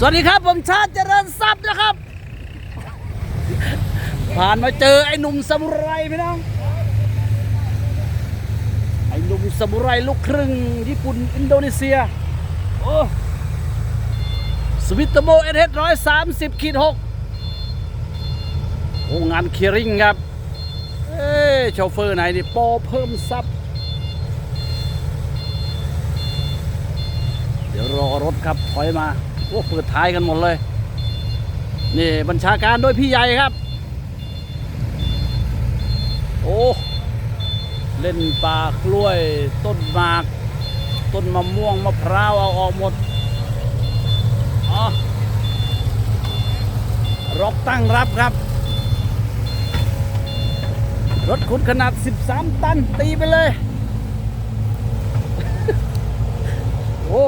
สวัสดีครับ ผมชาติเจริญทรัพย์นะครับ ผ่านมาเจอไอ้หนุ่มซามูไรพี่น้องไอ้หนุ่มซามูไรลูกครึ่งญี่ปุ่นอินโดนีเซียโอ้สวิตโมเอเอสร้อยสามสิบขีดหกโอ้งานเคลียริงครับ เอ้ยโชเฟอร์ไหนนี่ปรเพิ่มซับเดี๋ยวรอรถครับถอยมา โอ้เปิดท้ายกันหมดเลย นี่บัญชาการโดยพี่ใหญ่ครับ โอ้ เล่นป่ากล้วยต้นหมาก ต้นมะม่วงมะพร้าวเอาออกหมดอ๋อรกตั้งรับครับ รถขุดขนาด 13 ตันตีไปเลย โอ้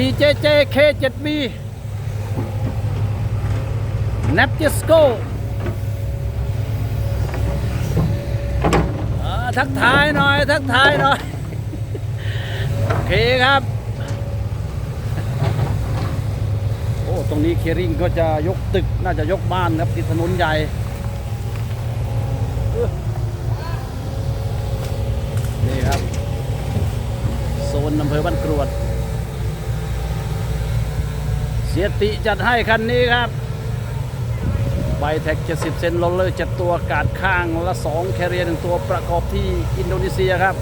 CJJ K7B n a p t i s c o ทักทายหน่อย ทักทายหน่อย โอเคครับ โอ้ ตรงนี้เคริงก็จะยกตึกน่าจะยกบ้านครับที่ถนนใหญ่เนี่ครับ โซนอำเภอบ้านกรวด เสียติจัดให้คันนี้ครับไบแท็ก 70 เซนโรลเลอร์จัดตัวกาดข้างละ 2 แคเรียหนึ่งตัวประกอบที่อินโดนีเซียครับ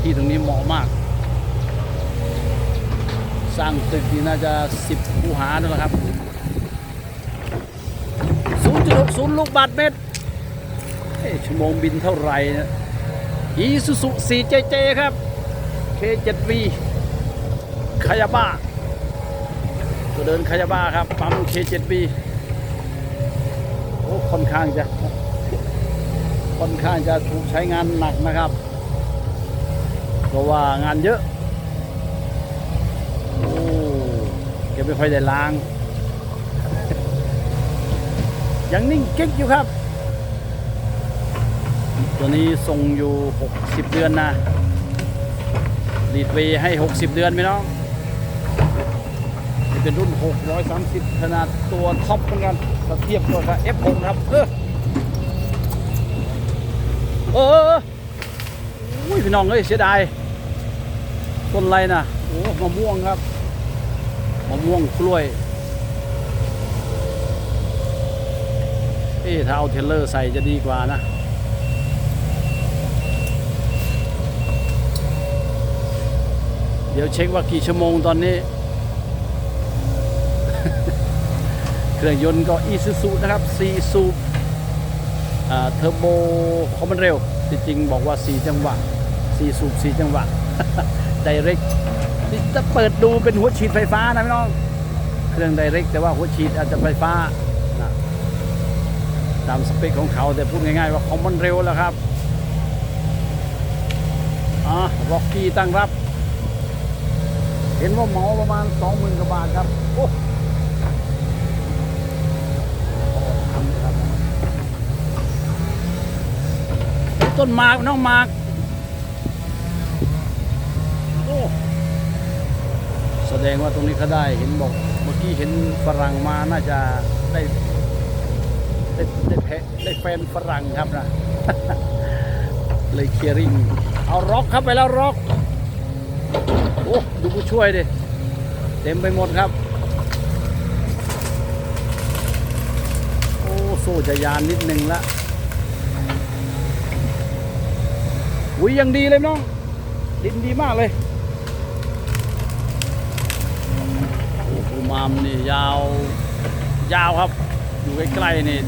ที่ตรงนี้เหมาะมาก สร้างตึกนี่น่าจะ 10 คูหาด้วยครับ 0.60 ลูกบาทเมตร ชั่วโมงบินเท่าไหร่นะอีซูซู 4JJ ครับ K7V คายาบ้าก็เดินคายาบ้าครับ ปั๊ม K7B โอ้ค่อนข้างจะค่อนข้างจะถูกใช้งานหนักนะครับ เพราะว่างานเยอะ โอ้แกไม่ค่อยได้ล้าง ยังนิ่งกิ๊กอยู่ครับ ตัวนี้ส่งอยู่ 60 เดือนนะลีดวย์ให้ 60 เดือนไหมน้อง เป็นรุ่น 630 ขนาดตัวท็อปเหมือนกันถ้าเทียบกับ F6 นะครับ เออเอออุ้ยพี่น้องเอ้ยเสียดายต้นอะไรนะโอ้มะม่วงครับมะม่วงกล้วยเอ๊ะถ้าเอาเทเลอร์ใส่จะดีกว่านะเดี๋ยวเช็คว่ากี่ชั่วโมงตอนนี้ เครื่องยนต์ก็อีซูซูนะครับ4สูบเทอร์โบคอมมอนเร็ว จริงๆ บอกว่า 4 จังหวะ4สูบ4จังหวะไดเรกจะเปิดดูเป็นหัวฉีดไฟฟ้านะพี่น้อง เครื่องไดเรกแต่ว่าหัวฉีดอาจจะไฟฟ้านะตามสเปคของเขาแต่พูดง่ายๆว่าคอมมอนเร็วแล้วครับอ่าร็อกกี้ตั้งรับ เห็นว่าหมาประมาณสองหมื่นกว่าบาทครับ โอ้ ต้นมากน้องมากโอ้แสดงว่าตรงนี้เขาได้เห็นบอกเมื่อกี้เห็นฝรั่งมาน่าจะได้ได้ได้แพะได้แฟนฝรั่งครับนะเลยเคลียริงเอาร็อกครับไปแล้วร็อกโอ้ดูผู้ช่วยดิเต็มไปหมดครับ โอ้โซ่จะยานนิดนึงละุ้ยยังดีเลยน้อง ดินดีมากเลยโอ้ปูมามนี่ยาว ยาวครับ อยู่ใกล้ๆนี่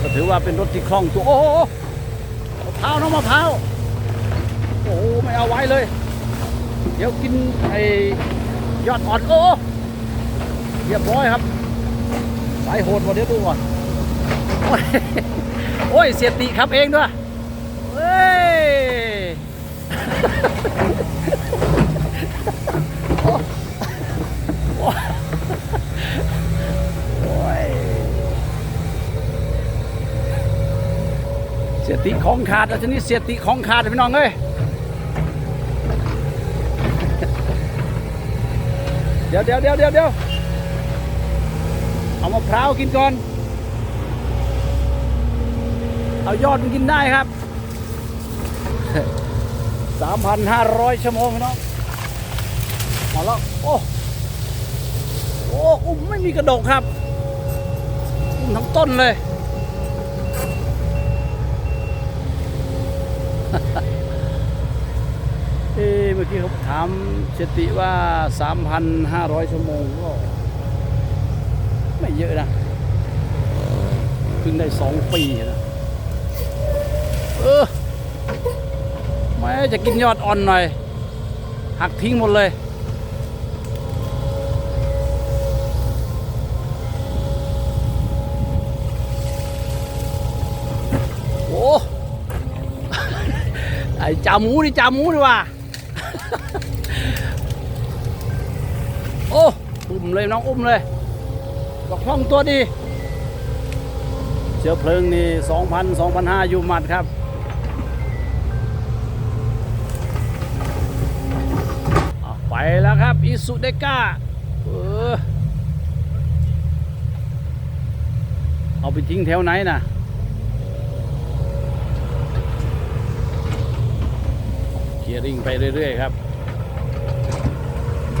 ก็ถือว่าเป็นรถที่คล่องตัว โอ้โหมะพร้าวน้องมะพร้าว โอ้โหไม่เอาไว้เลย เดี๋ยวกินไอ้ยอดอ่อนโอ้เรียบร้อยครับ สายโหดกว่าเดี๋ยวดูก่อน โอ้ย เสียติครับเองด้วยเฮ้ยเสียติของขาดแล้วทีนี้เสียติของขาดเลพี่น้องเอ้ยเดี๋ยวเดี๋ยวเดี๋ยวเดี๋ยวเอามะพร้าวกินก่อน เอายอดมันกินได้ครับ3,500ชั่วโมงพี่น้องมาแล้ว โอ้โอ้อุ้มไม่มีกระดกครับอุ้มทั้งต้นเลย เอ้เมื่อกี้เขาถามเจติว่า 3,500 ชั่วโมงก็ไม่เยอะนะเพิ่งได้สองปีนะ เออแม่จะกินยอดอ่อนหน่อย หักทิ้งหมดเลย โอ้ไอ้จ่าหมูนี่จ่าหมูดีว่า โอ้อุ้มเลยน้องอุ้มเลยบอกห้องตัวดีเชื้อเพลิงนี่2,000 2,500อยู่หมัดครับ ไปแล้วครับอิสุเดก้าเออเอาไปทิ้งแถวไหนน่ะเกียร์ริงไปเรื่อย ๆ ครับ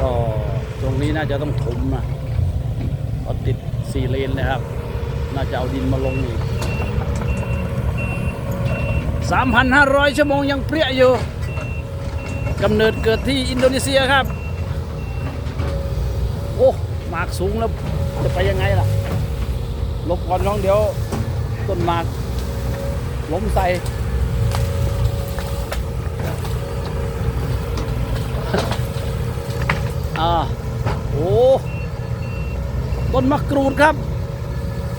ก็ตรงนี้น่าจะต้องถมนะเพราะติดสี่เลนนะครับ น่าจะเอาดินมาลงอีก3,500 ชั่วโมงยังเปรี้ยอยู่ กำเนิดเกิดที่อินโดนีเซียครับ โอ้หมากสูงแล้วจะไปยังไงล่ะหลบก่อนน้องเดี๋ยวต้นหมากล้มใส่อ่าโอ้ต้นมะกรูดครับ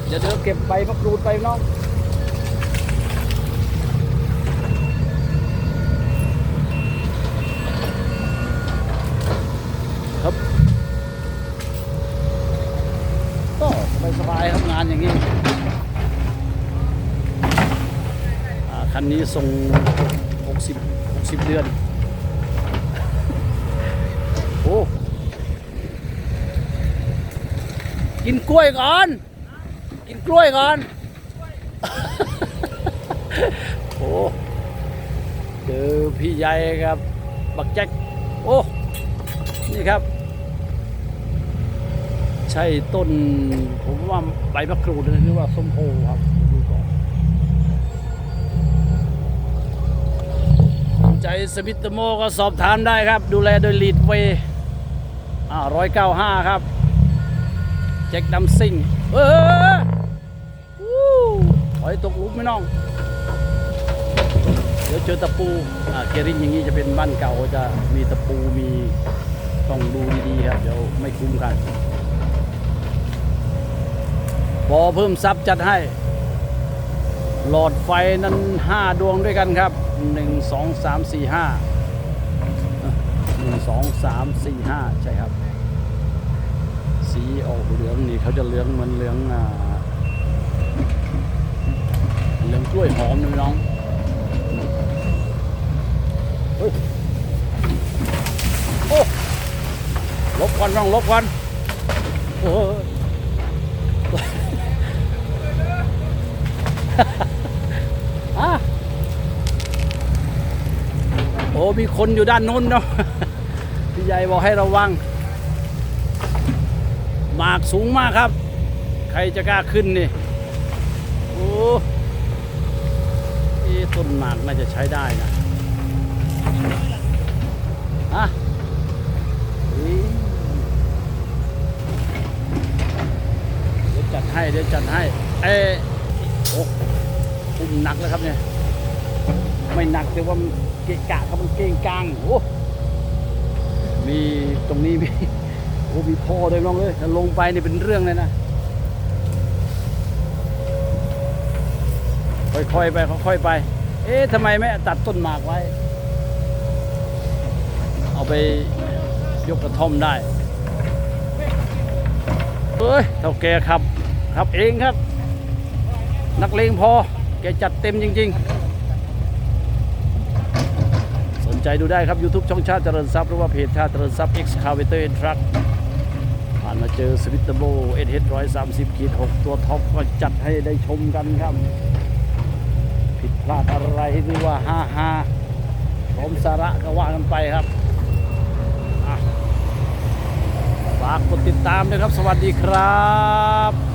เดี๋ยวเดี๋ยวเก็บใบมะกรูดไปน้องครับก็สบายๆครับงานอย่างนี้คันนี้ส่ง60 60 เดือน โอ้ กินกล้วยก่อน กินกล้วยก่อน โอ้เจอพี่ใหญ่ครับ บักแจ็คโอ้ นี่ครับ ใช่ต้น ผมว่าใบมะกรูดหรือว่าส้มโอครับดูก่อนใจสวิตเตอร์โมก็สอบถามได้ครับ ดูแลโดยลีดเวย์อ่าร้อยเก้าห้าครับ แจ็คดัมซิงเออวู้ถอยตกลุมไม่น้อง เดี๋ยวเจอตะปู อ่าเกริงอย่างนี้จะเป็นบ้านเก่าจะมีตะปูมีต้องดูดีๆครับ เดี๋ยวไม่คุ้มกัน บอเพิ่มซับจัดให้ หลอดไฟนั้น 5 ดวงด้วยกันครับ 1 2 3 4 5 1 2 3 4 5 ใช่ครับ สีออกเหลืองนี่เขาจะเหลืองเหมือนเหลืองอ่าเหลืองกล้วยหอมนะพี่น้องเฮ้ยโอ้ลบควันน้องลบควันโอ้ย อะ โอ้มีคนอยู่ด้านนู้นเนาะพี่ใหญ่บอกให้ระวัง หมากสูงมากครับ ใครจะกล้าขึ้นนี่ โอ้เอ๊ะต้นหมากน่าจะใช้ได้นะฮะเฮ้ยเดี๋ยวจัดให้ เดี๋ยวจัดให้ เอ้ โอ้อุ้มหนักแล้วครับเนี่ย ไม่หนักแต่ว่ามันเกะกะครับมันเก่งกลางโอ้มีตรงนี้มีโอ้มีพ่อด้วยน้องเลยถ้าลงไปนี่เป็นเรื่องเลยนะ ค่อยๆไปค่อยๆไป เอ๊ะทำไมไม่ตัดต้นหมากไว้ เอาไปยกกระท่อมได้เอ้ยเท่าแกครับ ครับเองครับ นักเลงพอ แกจัดเต็มจริง ๆ สนใจดูได้ครับ YouTube ช่องชาติเจริญทรัพย์หรือว่าเพจชาติเจริญทรัพย์ Excavator and Truck ผ่านมาเจอสวิตเตอร์โบเอ็สเฮดร้อยสามสิบขีดหกตัวท็อปก็จัดให้ได้ชมกันครับ ผิดพลาดอะไรหรือว่าฮ่าฮ่าพร้อมสาระก็ว่ากันไปครับฝากกดติดตามด้วยครับ สวัสดีครับ